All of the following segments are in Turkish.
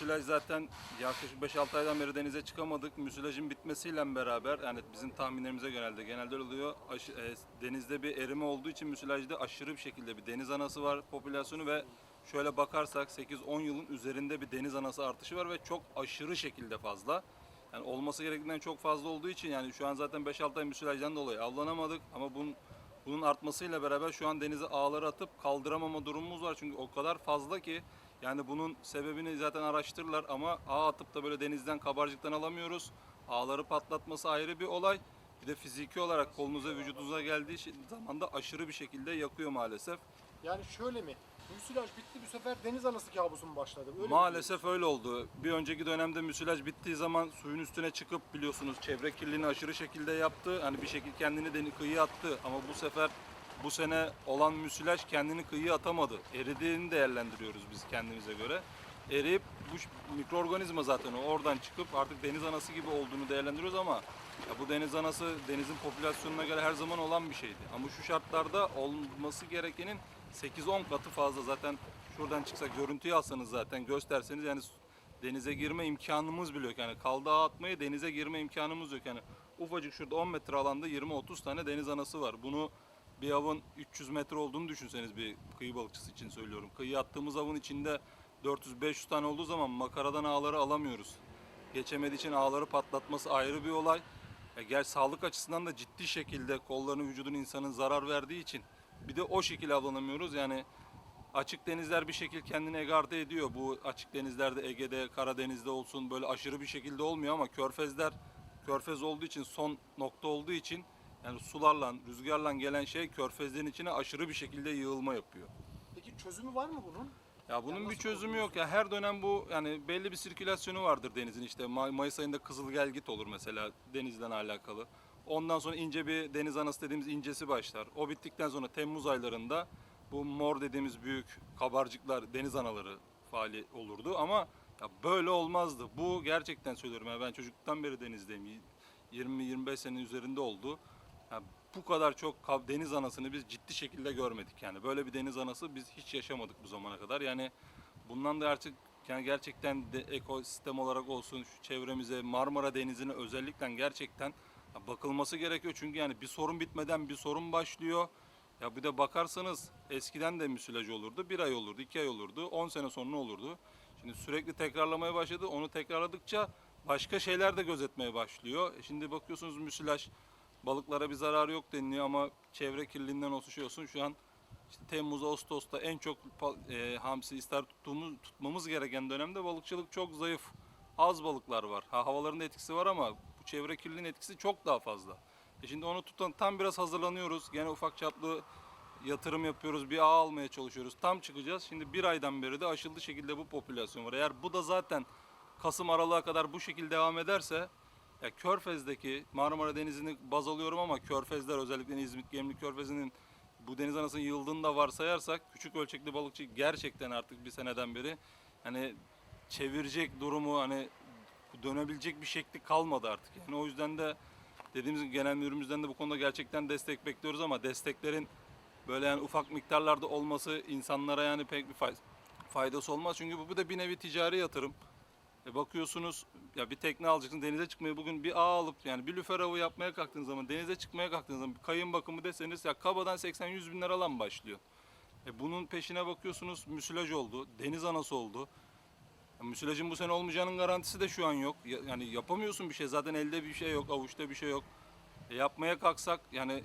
müsilaj zaten yaklaşık 5-6 aydan beri denize çıkamadık. Müsilajın bitmesiyle beraber yani bizim tahminlerimize genelde genelde oluyor. Aşı- e, denizde bir erime olduğu için müsilajda aşırı bir şekilde bir deniz anası var popülasyonu ve şöyle bakarsak 8-10 yılın üzerinde bir deniz anası artışı var ve çok aşırı şekilde fazla. Yani olması gerektiğinden çok fazla olduğu için yani şu an zaten 5-6 ay müsilajdan dolayı avlanamadık ama bunun bunun artmasıyla beraber şu an denize ağları atıp kaldıramama durumumuz var. Çünkü o kadar fazla ki yani bunun sebebini zaten araştırırlar ama ağ atıp da böyle denizden kabarcıktan alamıyoruz. Ağları patlatması ayrı bir olay. Bir de fiziki olarak kolunuza vücudunuza geldiği zaman da aşırı bir şekilde yakıyor maalesef. Yani şöyle mi? Müsilaj bitti bu sefer deniz anası kabusu mu başladı? Öyle Maalesef öyle oldu. Bir önceki dönemde müsilaj bittiği zaman suyun üstüne çıkıp biliyorsunuz çevre kirliliğini aşırı şekilde yaptı. Hani bir şekilde kendini deni kıyıya attı ama bu sefer bu sene olan müsilaj kendini kıyıya atamadı. Eridiğini değerlendiriyoruz biz kendimize göre. Eriyip bu mikroorganizma zaten oradan çıkıp artık deniz anası gibi olduğunu değerlendiriyoruz ama ya bu deniz anası denizin popülasyonuna göre her zaman olan bir şeydi. Ama şu şartlarda olması gerekenin 8-10 katı fazla zaten şuradan çıksak görüntüyü alsanız zaten gösterseniz yani denize girme imkanımız bile yok. Yani kaldı ağ atmaya denize girme imkanımız yok. Yani ufacık şurada 10 metre alanda 20-30 tane deniz anası var. Bunu bir avın 300 metre olduğunu düşünseniz bir kıyı balıkçısı için söylüyorum. Kıyı attığımız avın içinde 400-500 tane olduğu zaman makaradan ağları alamıyoruz. Geçemediği için ağları patlatması ayrı bir olay. Ya gel sağlık açısından da ciddi şekilde kollarını vücudun insanın zarar verdiği için bir de o şekilde avlanamıyoruz. Yani açık denizler bir şekil kendini egarte ediyor. Bu açık denizlerde Ege'de, Karadeniz'de olsun böyle aşırı bir şekilde olmuyor ama körfezler körfez olduğu için son nokta olduğu için yani sularla, rüzgarla gelen şey körfezlerin içine aşırı bir şekilde yığılma yapıyor. Peki çözümü var mı bunun? Ya bunun bir çözümü yok ya. Her dönem bu yani belli bir sirkülasyonu vardır denizin. İşte May- Mayıs ayında Kızılgelgit olur mesela denizden alakalı. Ondan sonra ince bir deniz anası dediğimiz incesi başlar. O bittikten sonra Temmuz aylarında bu mor dediğimiz büyük kabarcıklar, deniz anaları faali olurdu ama ya böyle olmazdı. Bu gerçekten söylüyorum ya ben çocukluktan beri denizdeyim. 20-25 sene üzerinde oldu. Ya bu kadar çok deniz anasını biz ciddi şekilde görmedik yani. Böyle bir deniz anası biz hiç yaşamadık bu zamana kadar. Yani bundan da artık yani gerçekten de ekosistem olarak olsun şu çevremize Marmara Denizi'ne özellikle gerçekten bakılması gerekiyor. Çünkü yani bir sorun bitmeden bir sorun başlıyor. Ya bir de bakarsanız eskiden de müsilaj olurdu. Bir ay olurdu, iki ay olurdu, 10 sene sonra olurdu. Şimdi sürekli tekrarlamaya başladı. Onu tekrarladıkça başka şeyler de gözetmeye başlıyor. E Şimdi bakıyorsunuz müsilaj balıklara bir zararı yok deniliyor ama çevre kirliliğinden oluşuyorsun. Şu an işte Temmuz, Ağustos'ta en çok e, hamsi ister tuttuğumuz, tutmamız gereken dönemde balıkçılık çok zayıf. Az balıklar var. Ha, havaların etkisi var ama bu çevre kirliliğinin etkisi çok daha fazla. E şimdi onu tutan tam biraz hazırlanıyoruz. Gene ufak çaplı yatırım yapıyoruz. Bir ağ almaya çalışıyoruz. Tam çıkacağız. Şimdi bir aydan beri de aşıldı şekilde bu popülasyon var. Eğer bu da zaten Kasım aralığa kadar bu şekilde devam ederse ya Körfez'deki Marmara Denizi'ni baz alıyorum ama Körfezler özellikle İzmit Gemlik Körfezi'nin bu deniz anasının yıldığını da varsayarsak küçük ölçekli balıkçı gerçekten artık bir seneden beri hani çevirecek durumu hani dönebilecek bir şekli kalmadı artık. Yani o yüzden de dediğimiz gibi genel müdürümüzden de bu konuda gerçekten destek bekliyoruz ama desteklerin böyle yani ufak miktarlarda olması insanlara yani pek bir fay- faydası olmaz. Çünkü bu, bu da bir nevi ticari yatırım. E bakıyorsunuz ya bir tekne alacaksın denize çıkmaya bugün bir ağ alıp yani bir lüfer avı yapmaya kalktığınız zaman denize çıkmaya kalktığınız zaman kayın bakımı deseniz ya kabadan 80-100 bin liradan başlıyor. E bunun peşine bakıyorsunuz müsilaj oldu, deniz anası oldu. Ya müsilajın bu sene olmayacağının garantisi de şu an yok. Ya- Yani yapamıyorsun bir şey zaten elde bir şey yok, avuçta bir şey yok. E yapmaya kalksak yani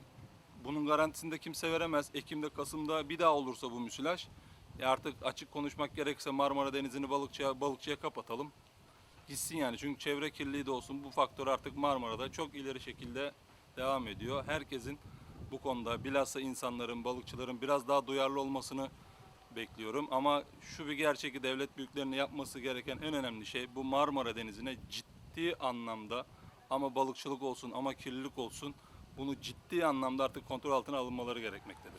bunun garantisini de kimse veremez. Ekim'de, Kasım'da bir daha olursa bu müsilaj ya artık açık konuşmak gerekirse Marmara Denizi'ni balıkçıya, balıkçıya kapatalım. Gitsin yani çünkü çevre kirliliği de olsun bu faktör artık Marmara'da çok ileri şekilde devam ediyor. Herkesin bu konuda bilhassa insanların, balıkçıların biraz daha duyarlı olmasını bekliyorum. Ama şu bir gerçeki devlet büyüklerinin yapması gereken en önemli şey bu Marmara Denizi'ne ciddi anlamda ama balıkçılık olsun ama kirlilik olsun bunu ciddi anlamda artık kontrol altına alınmaları gerekmektedir.